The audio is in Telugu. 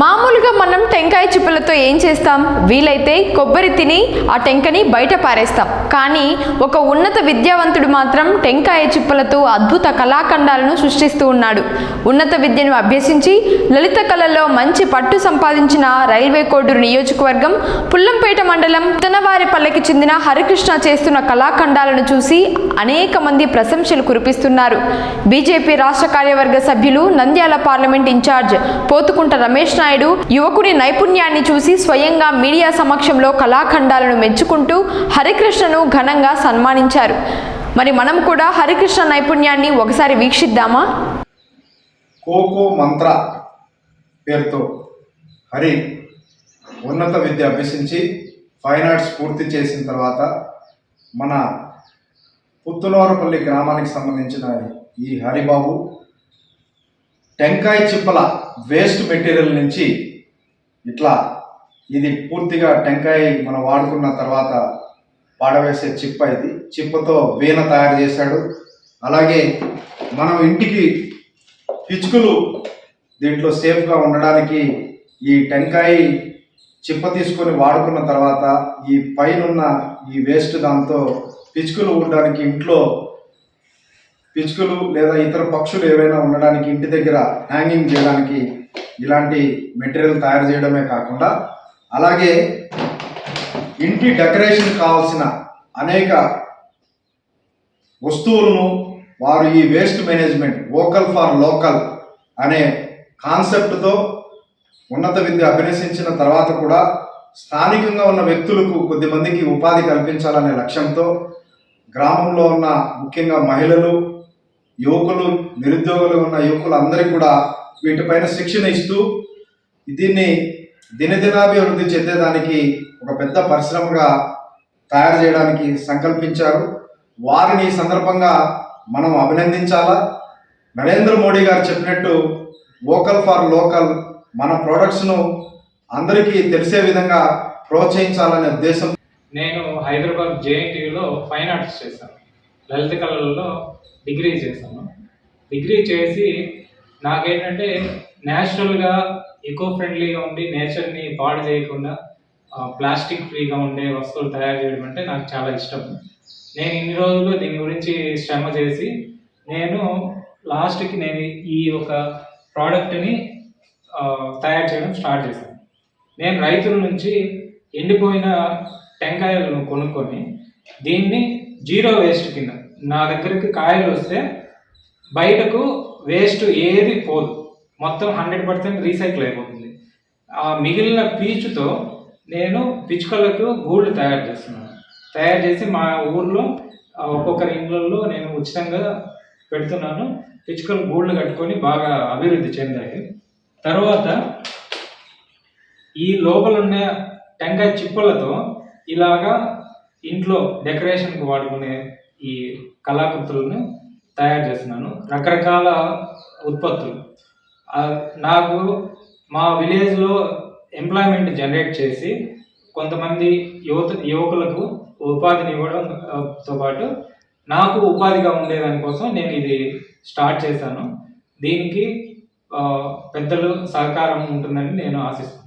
మామూలుగా మనం టెంకాయ చిప్పలతో ఏం చేస్తాం? వీలైతే కొబ్బరి తిని ఆ టెంకని బయట పారేస్తాం. కానీ ఒక ఉన్నత విద్యావంతుడు మాత్రం టెంకాయ చిప్పలతో అద్భుత కళాఖండాలను సృష్టిస్తూ ఉన్నాడు. ఉన్నత విద్యను అభ్యసించి లలిత కళలో మంచి పట్టు సంపాదించిన రైల్వే కోడూరు నియోజకవర్గం పుల్లంపేట మండలం తనవారిపల్లెకి చెందిన హరికృష్ణ చేస్తున్న కళాఖండాలను చూసి అనేక మంది ప్రశంసలు కురిపిస్తున్నారు. బీజేపీ రాష్ట్ర కార్యవర్గ సభ్యులు నంద్యాల పార్లమెంట్ ఇన్ఛార్జ్ పోతుకుంట రమేష్ నాయుడు యువకుడి నైపుణ్యాన్ని చూసి స్వయంగా మీడియా సమక్షంలో కళాఖండాలను మెచ్చుకుంటూ హరికృష్ణను ఘనంగా సన్మానించారు. మరి మనం కూడా హరికృష్ణ నైపుణ్యాన్ని ఒకసారి వీక్షిద్దామా? కోకో మంత్ర పేరుతో హరి ఉన్నత విద్య అభ్యసించి ఫైన్ ఆర్ట్స్ పూర్తి చేసిన తర్వాత మన పుత్తులవరపల్లి గ్రామానికి సంబంధించిన ఈ హరిబాబు టెంకాయ చిప్పల వేస్ట్ మెటీరియల్ నుంచి ఇట్లా ఇది పూర్తిగా టెంకాయ మనం వాడుకున్న తర్వాత పాడవేసే చిప్ప ఇది. చిప్పతో వీణ తయారు చేశాడు. అలాగే మనం ఇంటికి పిచ్చుకలు దీంట్లో సేఫ్గా ఉండడానికి ఈ టెంకాయ చిప్ప తీసుకొని వాడుకున్న తర్వాత ఈ పైన ఈ వేస్ట్ దాంతో పిచ్చుకలు ఉండడానికి ఇంట్లో పిచ్చుకలు లేదా ఇతర పక్షులు ఏవైనా ఉండడానికి ఇంటి దగ్గర హ్యాంగింగ్ చేయడానికి ఇలాంటి మెటీరియల్ తయారు చేయడమే కాకుండా అలాగే ఇంటి డెకరేషన్ కావాల్సిన అనేక వస్తువులను వారు ఈ waste management vocal for local అనే కాన్సెప్ట్తో ఉన్నత విద్య అభ్యసించిన తర్వాత కూడా స్థానికంగా ఉన్న వ్యక్తులకు కొద్దిమందికి ఉపాధి కల్పించాలనే లక్ష్యంతో గ్రామంలో ఉన్న ముఖ్యంగా మహిళలు యువకులు నిరుద్యోగులు ఉన్న యువకులందరికీ కూడా వీటిపైన శిక్షణ ఇస్తూ దీన్ని దినదినాభివృద్ధి చెందేదానికి ఒక పెద్ద పరిశ్రమగా తయారు చేయడానికి సంకల్పించారు. వారిని ఈ సందర్భంగా మనం అభినందించాలా? నరేంద్ర మోడీ గారు చెప్పినట్టు వోకల్ ఫర్ లోకల్ మన ప్రోడక్ట్స్ను అందరికీ తెలిసే విధంగా ప్రోత్సహించాలనే ఉద్దేశం. నేను హైదరాబాద్ జేఎన్టీయూలో ఫైన్ ఆర్ట్స్ చేశాను. లలిత కళలలో డిగ్రీ చేశాను. డిగ్రీ చేసి నాకేంటంటే న్యాచురల్గా ఎకో ఫ్రెండ్లీగా ఉండి నేచర్ని పాడు చేయకుండా ప్లాస్టిక్ ఫ్రీగా ఉండే వస్తువులు తయారు చేయడం అంటే నాకు చాలా ఇష్టం. నేను ఇన్ని రోజులు దీని గురించి శ్రమ చేసి నేను లాస్ట్కి నేను ఈ ఒక ప్రోడక్ట్ని తయారు చేయడం స్టార్ట్ చేశాను. నేను రైతుల నుంచి ఎండిపోయిన టెంకాయలను కొనుక్కొని దీన్ని జీరో వేస్ట్ కింద నా దగ్గరికి కాయలు వస్తే బయటకు వేస్ట్ ఏది పోదు. మొత్తం హండ్రెడ్ పర్సెంట్ రీసైకిల్ అయిపోతుంది. ఆ మిగిలిన పీచుతో నేను పిచ్చుకలకు గూళ్ళు తయారు చేస్తున్నాను. తయారు చేసి మా ఊర్లో ఒక్కొక్కరి ఇళ్ళల్లో నేను ఉచితంగా పెడుతున్నాను. పిచ్చుకలు గూళ్ళు కట్టుకొని బాగా అభివృద్ధి చెందాయి. తర్వాత ఈ లోపల ఉన్న టెంకాయ చిప్పలతో ఇలాగా ఇంట్లో డెకరేషన్కి వాడుకునే ఈ కళాకృతులను తయారు చేస్తున్నాను. రకరకాల ఉత్పత్తులు. నాకు మా విలేజ్లో ఎంప్లాయ్మెంట్ జనరేట్ చేసి కొంతమంది యువత యువకులకు ఉపాధిని ఇవ్వడం తో పాటు నాకు ఉపాధిగా ఉండేదానికోసం నేను ఇది స్టార్ట్ చేశాను. దీనికి పెద్దలు సహకారం ఉంటుందని నేను ఆశిస్తున్నాను.